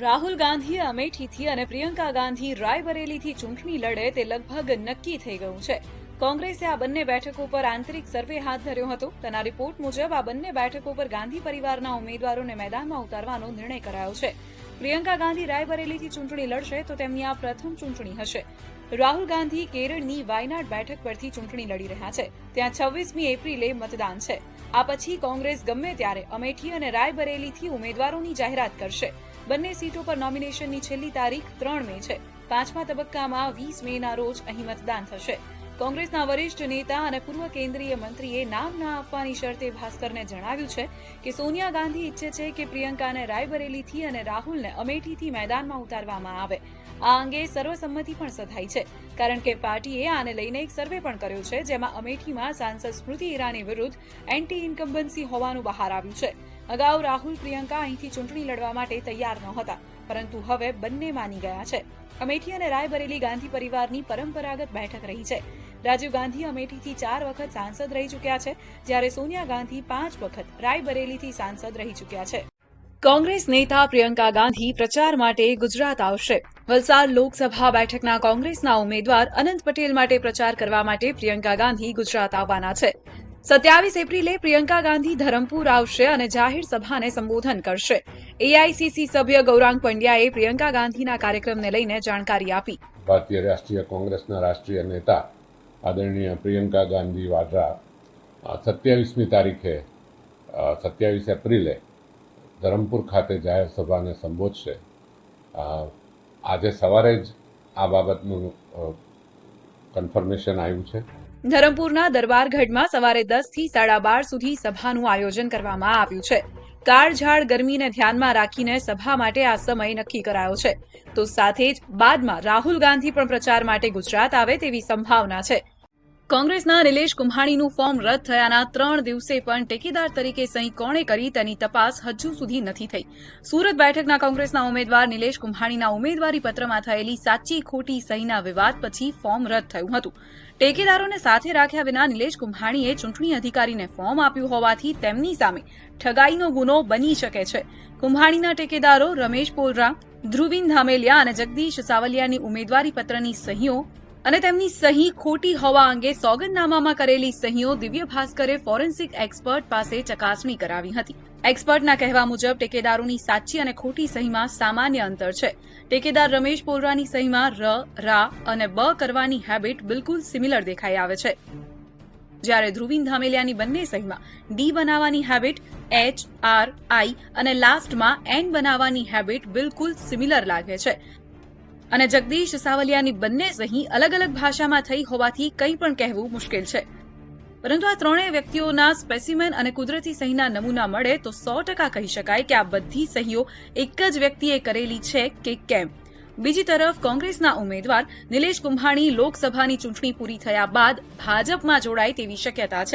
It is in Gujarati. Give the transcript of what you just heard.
રાહુલ ગાંધી અમેઠીથી અને પ્રિયંકા ગાંધી રાયબરેલીથી ચૂંટણી લડે તે લગભગ નક્કી થઈ ગયું છે. કોંગ્રેસે આ બંને બેઠકો પર આંતરિક સર્વે હાથ ધર્યો હતો. તેના રિપોર્ટ મુજબ આ બંને બેઠકો પર ગાંધી પરિવારના ઉમેદવારોને મેદાનમાં ઉતારવાનો નિર્ણય કરાયો છે. પ્રિયંકા ગાંધી રાયબરેલીથી ચૂંટણી લડશે તો તેમની આ પ્રથમ ચૂંટણી હશે. રાહુલ ગાંધી કેરળની વાયનાડ બેઠક પરથી ચૂંટણી લડી રહ્યા છે. ત્યાં છવ્વીસમી એપ્રિલે મતદાન છે. આ પછી કોંગ્રેસ ગમે ત્યારે અમેઠી અને રાયબરેલીથી ઉમેદવારોની જાહેરાત કરશે. બંને સીટો પર નોમિનેશનની છેલ્લી તારીખ ત્રણ મે છે. પાંચમા તબક્કામાં વીસ મેના રોજ અહીં મતદાન થશે. કોંગ્રેસના વરિષ્ઠ નેતા અને પૂર્વ કેન્દ્રીય મંત્રીએ નામ ના આપવાની શરતે ભાસ્કરને જણાવ્યું છે કે સોનિયા ગાંધી ઈચ્છે છે કે પ્રિયંકાને રાયબરેલીથી અને રાહુલને અમેઠીથી મેદાનમાં ઉતારવામાં આવે. આ અંગે સર્વસંમતિ પણ સધાઈ છે, કારણ કે પાર્ટીએ આને લઈને એક સર્વે પણ કર્યો છે, જેમાં અમેઠીમાં સાંસદ સ્મૃતિ ઈરાની વિરુદ્ધ એન્ટી ઇન્કમ્બન્સી હોવાનું બહાર આવ્યું છે. અગાઉ રાહુલ પ્રિયંકા અહીંથી ચૂંટણી લડવા માટે તૈયાર નહોતા પરંતુ હવે બંને માની ગયા છે. અમેઠી અને રાયબરેલી ગાંધી પરિવારની પરંપરાગત બેઠક રહી છે. રાજીવ ગાંધી અમેઠીથી ચાર વખત સાંસદ રહી ચૂક્યા છે, જ્યારે સોનિયા ગાંધી પાંચ વખત રાયબરેલીથી સાંસદ રહી ચૂક્યા છે. કોંગ્રેસ નેતા પ્રિયંકા ગાંધી પ્રચાર માટે ગુજરાત આવશે. વલસાડ લોકસભા બેઠકના કોંગ્રેસના ઉમેદવાર અનંત પટેલ માટે પ્રચાર કરવા માટે પ્રિયંકા ગાંધી ગુજરાત આવવાના છે. સત્યાવીસ એપ્રિલે પ્રિયંકા ગાંધી ધરમપુર આવશે અને જાહેર સભાને સંબોધન કરશે. એઆઈસીસી સભ્ય ગૌરાંગ પંડ્યાએ પ્રિયંકા ગાંધીના કાર્યક્રમને લઈને જાણકારી આપી. ભારતીય રાષ્ટ્રીય કોંગ્રેસના રાષ્ટ્રીય નેતા આદરણીય પ્રિયંકા ગાંધી વાડ્રા સત્યાવીસમી તારીખે સત્યાવીસ એપ્રિલે ધરમપુર ખાતે જાહેર સભાને સંબોધશે. આજે સવારે જ આ બાબતનું કન્ફર્મેશન આવ્યું છે. ધરમપુરના દરબારગઢમાં સવારે દસથી સાડા બાર સુધી સભાનું આયોજન કરવામાં આવ્યું છે. કાળઝાળ ગરમીને ધ્યાનમાં રાખીને સભા માટે આ સમય નક્કી કરાયો છે. તો સાથે જ બાદમાં રાહુલ ગાંધી પણ પ્રચાર માટે ગુજરાત આવે તેવી સંભાવના છે. કોંગ્રેસના નિલેશ કુંભાણીનું ફોર્મ રદ થયાના ત્રણ દિવસે પણ ટેકેદાર તરીકે સહી કોણે કરી તેની તપાસ હજુ સુધી નથી થઈ. સુરત બેઠકના કોંગ્રેસના ઉમેદવાર નિલેશ કુંભાણીના ઉમેદવારી પત્રમાં થયેલી સાચી ખોટી સહીના વિવાદ પછી ફોર્મ રદ થયું હતું. ટેકેદારોને સાથે રાખ્યા વિના નિલેશ કુંભાણીએ ચૂંટણી અધિકારીને ફોર્મ આપ્યું હોવાથી તેમની સામે ઠગાઈનો ગુનો બની શકે છે. કુંભાણીના ટેકેદારો રમેશ પોલરા ધ્રુવિન ધામેલિયા અને જગદીશ સાવલિયાની ઉમેદવારી પત્રની સહીઓ અને તેમની સહી ખોટી હોવા અંગે સોગંદનામામાં કરેલી સહીઓ દિવ્ય ભાસ્કરે ફોરેન્સિક એક્સપર્ટ પાસે ચકાસણી કરાવી હતી. એક્સપર્ટના કહેવા મુજબ, ટેકેદારોની સાચી અને ખોટી સહીમાં સામાન્ય અંતર છે. ટેકેદાર રમેશ પોલરાની સહીમાં ર, રા અને બ કરવાની હેબિટ બિલકુલ સિમિલર દેખાઈ આવે છે. જ્યારે ધ્રુવીન ધામેલિયાની બંને સહીમાં ડી બનાવવાની હેબિટ, એચ, આર, આઈ અને લાસ્ટમાં એન બનાવવાની હેબિટ બિલકુલ સિમિલર લાગે છે. અને જગદીશ સાવલિયાની બંને સહી અલગ અલગ ભાષામાં થઈ હોવાથી કંઈ પણ કહેવું મુશ્કેલ છે. પરંતુ આ ત્રણેય વ્યક્તિઓના સ્પેસિમેન અને કુદરતી સહીના નમૂના મળે તો સો ટકા કહી શકાય કે આ બધી સહીઓ એક જ વ્યક્તિએ કરેલી છે કે કેમ. બીજી તરફ કોંગ્રેસના ઉમેદવાર નિલેશ કુંભાણી લોકસભાની ચૂંટણી પૂરી થયા બાદ ભાજપમાં જોડાય તેવી શક્યતા છે.